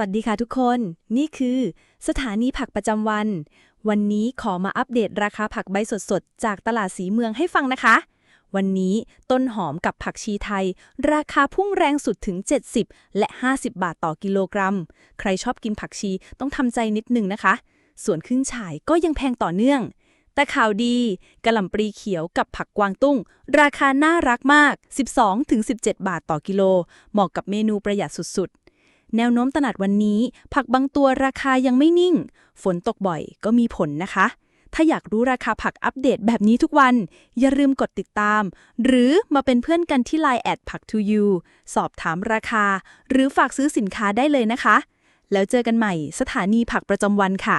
วัสดีค่ะทุกคน นี่คือสถานีผักประจำวัน วันนี้ขอมาอัปเดตราคาผักใบสดๆ จากตลาดสีเมืองให้ฟังนะคะ วันนี้ต้นหอมกับผักชีไทย ราคาพุ่งแรงสุดถึง 70 และ 50 บาทต่อกิโลกรัม ใครชอบกินผักชีต้องทำใจนิดนึงนะคะ ส่วนขึ้นฉ่ายก็ยังแพงต่อเนื่อง แต่ข่าวดีกระหล่ำปลีเขียวกับผักกวางตุ้ง ราคาน่ารักมาก 12-17 บาทต่อกิโล เหมาะกับเมนูประหยัดสุดๆ แนวโน้มตลาดวันนี้ ผักบางตัวราคายังไม่นิ่ง ฝนตกบ่อยก็มีผลนะคะ ถ้าอยากรู้ราคาผักอัปเดตแบบนี้ทุกวัน อย่าลืมกดติดตาม หรือมาเป็นเพื่อนกันที่ Line แอดผัก to you สอบถามราคา หรือฝากซื้อสินค้าได้เลยนะคะ แล้วเจอกันใหม่สถานีผักประจำวันค่ะ